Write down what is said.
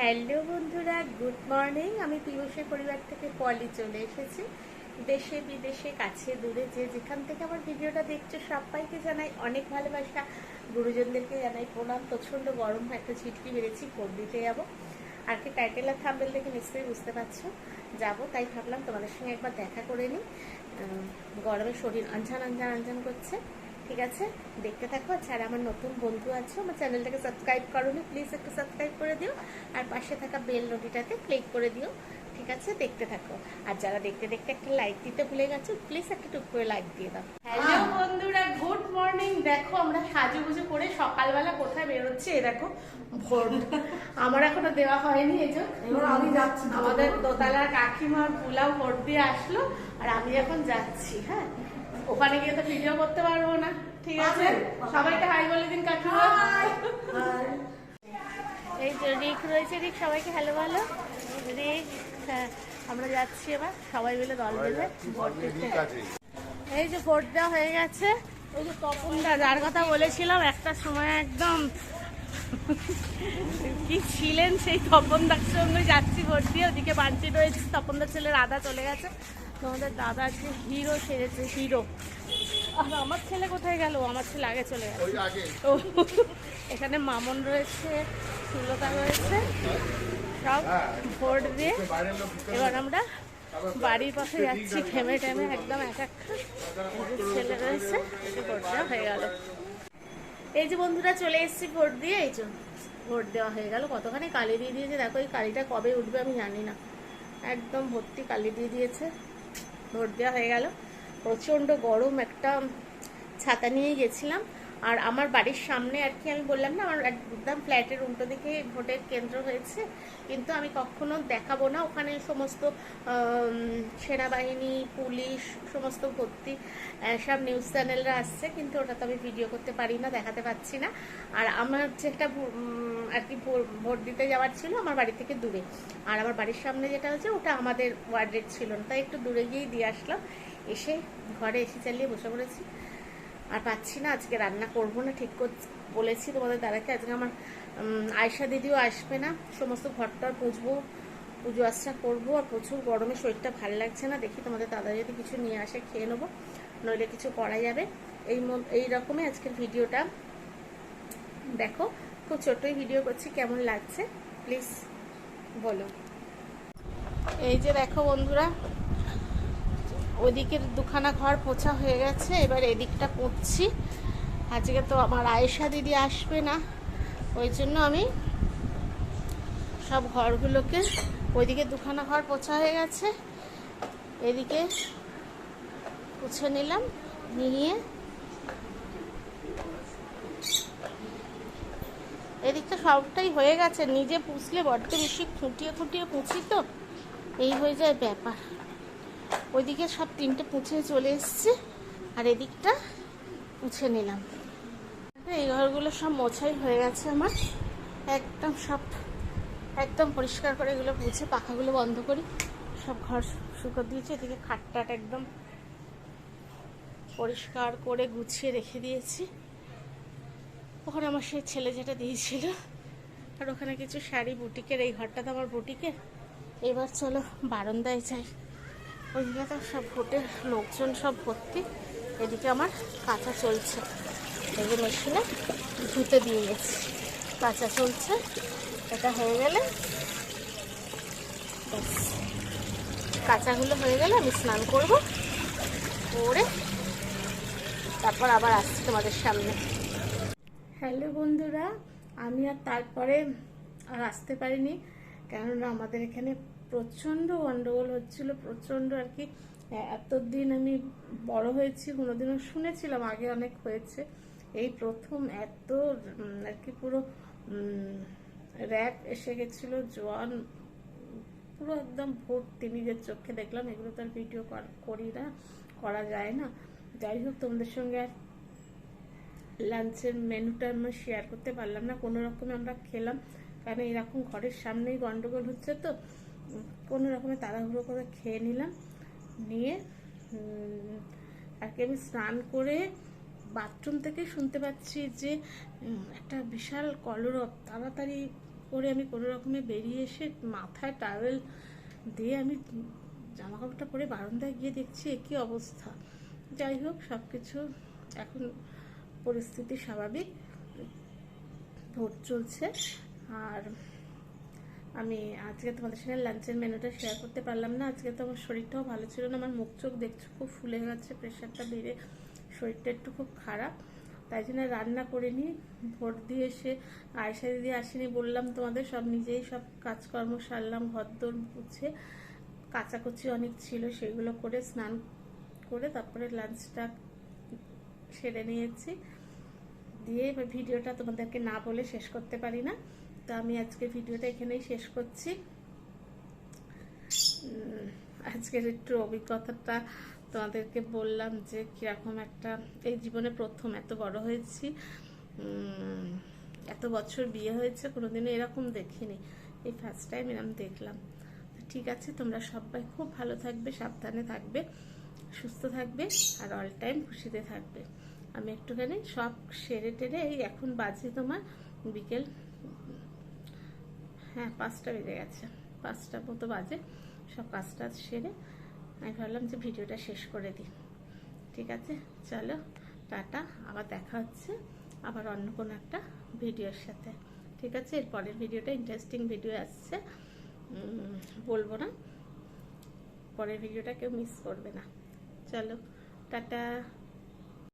Hello বন্ধুরা, good morning. আমি পিয়ুষের পরিবার থেকে পলি চলে এসেছি। দেশে, বিদেশে, কাছে, দূরে, যে যেখান থেকে আমার ভিডিওটা দেখছ, সবাইকে জানাই অনেক ভালোবাসা। গুরুজনদেরকে জানাই প্রণাম। প্রচণ্ড গরম হয় একটা ছিটকি বেড়েছি কোট দিতে যাব। আর কি টাইটেল আর থাম্বেল দেখে নিশ্চয়ই বুঝতে পারছ। যাব, তাই ভাবলাম তোমাদের সঙ্গে একবার দেখা করে নিই। গরমে শরীর আনজান আনজান আনজান করছে। ঠিক আছে? দেখতে থাকো। আর আমার নতুন বন্ধু আছে আমার চ্যানেলটাকে সাবস্ক্রাইব করোনি প্লিজ একটু সাবস্ক্রাইব করে দিও। আর পাশে থাকা বেল নোটিটাতে ক্লিক করে দিও। ঠিক আছে? দেখতে থাকো। আর যারা দেখতে দেখতে একটা লাইক দিতে ভুলে গেছো প্লিজ একটা টুক করে লাইক দিয়ে দাও। হ্যালো বন্ধুরা গুড মর্নিং দেখো আমরা সাজু সাজুগুজু করে সকালবেলা কোথায় বেরোচ্ছি? এ দেখো ভোট আমার এখনও দেওয়া হয়নি এই যে আমি যাচ্ছি। আমাদের দোতলার কাকিমার পোলাও ভোট দিয়ে আসলো আর আমি এখন যাচ্ছি হ্যাঁ? ওখানে গিয়ে তো ভিডিও করতে পারব না। ঠিক আছে? সবাইকে হাই বলে দিন কাকিমা এই যে রিক রয়েছে রিক সবাইকে হ্যালো ভালো রিক হ্যাঁ আমরা যাচ্ছি এবার। সবাই মিলে দল বেঁধে এই যে ভোট দেওয়া হয়ে গেছে। ওই যে তপনদা যার কথা বলেছিলাম একটা সময় একদম কি ছিলেন সেই তপনদার সঙ্গে যাচ্ছি ভোট দিয়ে। ওদিকে বাঞ্চি রয়েছে তপনদার ছেলে রাধা চলে গেছে। তোমাদের দাদা আজকে হিরো সেরেছে হিরো আর আমার ছেলে কোথায় গেল? আমার ছেলে আগে চলে আগে। ও এখানে মামন রয়েছে সুলতা রয়েছে সব ভোট দিয়ে। এবার আমরা বাড়ির পাশে যাচ্ছি ঘেমে টেমে একদম এক যে ছেলে রয়েছে ভোট দেওয়া হয়ে গেল। এই যে বন্ধুরা চলে এসেছি ভোট দিয়ে এই যে ভোট দেওয়া হয়ে গেল। কতখানি কালি দিয়ে দিয়েছে দেখো এই কালিটা কবে উঠবে আমি জানি না। একদম ভর্তি কালি দিয়ে দিয়েছে। ভোট দেওয়া হয়ে গেল। প্রচণ্ড গরম একটা ছাতা নিয়ে গেছিলাম। আর আমার বাড়ির সামনে আর কি আমি বললাম না, আমার একদম ফ্ল্যাটের উল্টো দিকে ভোটের কেন্দ্র হয়েছে। কিন্তু আমি কখনো দেখাবো না। ওখানে সমস্ত সেনাবাহিনী, পুলিশ সমস্ত ভর্তি সব নিউজ চ্যানেলরা আসছে। কিন্তু ওটা তো আমি ভিডিও করতে পারি না, দেখাতে পাচ্ছি না। আর আমার যেটা আর কি ভোট দিতে যাওয়ার ছিল, আমার বাড়ি থেকে দূরে। আর আমার বাড়ির সামনে যেটা হচ্ছে ওটা আমাদের ওয়ার্ডের ছিল না। তাই একটু দূরে গিয়েই দিয়ে আসলাম। এসে ঘরে এসে চালিয়ে বসে পড়েছি। আর পাচ্ছি না, আজকে রান্না করব না, ঠিক বলেছি তোমাদের দাদাকে, আজকে আমার আয়শা দিদিও আসবে না। সমস্ত ঘরটার পুজবো, পুজো আচ্ছা করব। আর প্রচুর গরমে শরীরটা ভালো লাগছে না। দেখি তোমাদের দাদা যদি কিছু নিয়ে আসে, খেয়ে নেব। নইলে কিছু করা যাবে। এই এই রকমই আজকের ভিডিওটা। দেখো খুব ছোট্টই ভিডিও করছি, কেমন লাগছে? প্লিজ বলো। এই যে দেখো বন্ধুরা, ওদিকের দুখানা ঘর পোছা হয়ে গেছে, এবার এদিকটা পুঁতছি আজকে তো আমার আয়েশা দিদি আসবে না, ওই জন্য আমি সব ঘরগুলোকে, ওইদিকে দুখানা ঘর পোছা হয়ে গেছে, এদিকে পুছে নিলাম, নিয়ে এদিকটা সবটাই হয়ে গেছে। নিজে পুষলে বড্ড বেশি খুঁটিয়ে খুঁটিয়ে পুছি তো, এই হয়ে যায় ব্যাপার। ওইদিকে সব তিনটে পুছে চলে এসছে, আর এদিকটা পুছে নিলাম। এই ঘরগুলো সব মোছাই হয়ে গেছে আমার। একদম সব, একদম পরিষ্কার করে এগুলো পুছে পাখাগুলো বন্ধ করি। সব ঘর শুকো দিয়েছি, এদিকে খাটটাট একদম পরিষ্কার করে গুছিয়ে রেখে দিয়েছি। ওখানে আমার সেই ছেলে যেটা দিয়েছিল। আর ওখানে কিছু শাড়ি, বুটিকের, এই ঘরটা তো আমার বুটিকের। এবার চলো বারান্দায় যাই। ওইদিকে তো সব ভোটের লোকজন সব ভর্তি। এদিকে আমার কাঁচা চলছে। এই যে মেশিনে ধুতে দিয়ে গেছি। কাঁচা চলছে। এটা হয়ে গেলে কাঁচাগুলো হয়ে গেলে আমি স্নান করব। করে তারপর আবার আসছি তোমাদের সামনে। হ্যালো বন্ধুরা, আমি আর তারপরে আর আসতে পারিনি, কেননা আমাদের এখানে প্রচণ্ড গণ্ডগোল হচ্ছিল, প্রচণ্ড আর কি। এতদিন আমি বড় হয়েছি, কোনোদিনও শুনেছিলাম, আগে অনেক হয়েছে। এই প্রথম এত আর কি পুরো র্যাপ এসে গেছিল, জোয়ান, পুরো একদম ভর্তি নিজের চোখে দেখলাম। এগুলো তো আর ভিডিও করি না, করা যায় না। যাই হোক, তোমাদের সঙ্গে আর লাঞ্চের মেনুটা আমরা শেয়ার করতে পারলাম না, কোনো রকমে আমরা খেলাম, কারণ এরকম ঘরের সামনেই গন্ডগোল হচ্ছে তো, কোনো রকমে তাড়াহুড়ো করে খেয়ে নিলাম, নিয়ে আর আমি স্নান করে বাথরুম থেকে শুনতে পাচ্ছি যে একটা বিশাল কলরব, তাড়াতাড়ি করে আমি কোনো রকমে বেরিয়ে এসে মাথায় টাওয়েল দিয়ে আমি জামা কাপড়টা পরে বারান্দায় গিয়ে দেখছি এ কী অবস্থা। যাই হোক সব কিছু এখন পরিস্থিতি স্বাভাবিক। ভোট চলছে। আর আমি আজকে তোমাদের সঙ্গে লাঞ্চের মেনুটা শেয়ার করতে পারলাম না। আজকে তো আমার শরীরটাও ভালো ছিল না, আমার মুখ চোখ দেখছ, খুব ফুলে গেছে প্রেশারটা বেড়ে শরীরটা একটু খুব খারাপ। তাই জন্য রান্না করে নিই। ভোট দিয়ে এসে আয়সা দিদি আসেনি বললাম তোমাদের, সব নিজেই সব কাজকর্ম সারলাম, ঘরদোর মুছে, কাচাকুচি অনেক ছিল, সেগুলো করে স্নান করে তারপরে লাঞ্চটা সেরে নিয়েছি। দিয়ে এবার ভিডিওটা তোমাদেরকে না বলে শেষ করতে পারি না। তো আমি আজকে ভিডিওটা এখানেই শেষ করছি। আজকের একটু অভিজ্ঞতাটা তোমাদেরকে বললাম যে কীরকম একটা, এই জীবনে প্রথম এত বড় হয়েছি। এত বছর বিয়ে হয়েছে, কোনোদিনও এরকম দেখিনি। এই ফার্স্ট টাইম এরকম দেখলাম। ঠিক আছে, তোমরা সবাই খুব ভালো থাকবে, সাবধানে থাকবে। সুস্থ থাকবে আর অল টাইম খুশিতে থাকবে। আমি একটুখানি সব সেরে টেরে এই এখন বাজে তোমার বিকেল হ্যাঁ পাঁচটা বেজে গেছে। পাঁচটা মতো বাজে। সব কাজ টাজ সেরে আমি ভাবলাম যে ভিডিওটা শেষ করে দিই। ঠিক আছে? চলো, টাটা। আবার দেখা হচ্ছে আবার অন্য কোনো একটা ভিডিওর সাথে। ঠিক আছে? এর পরের ভিডিওটা ইন্টারেস্টিং ভিডিও আসছে। বলব না। পরের ভিডিওটা কেউ মিস করবে না। চলো টাটা।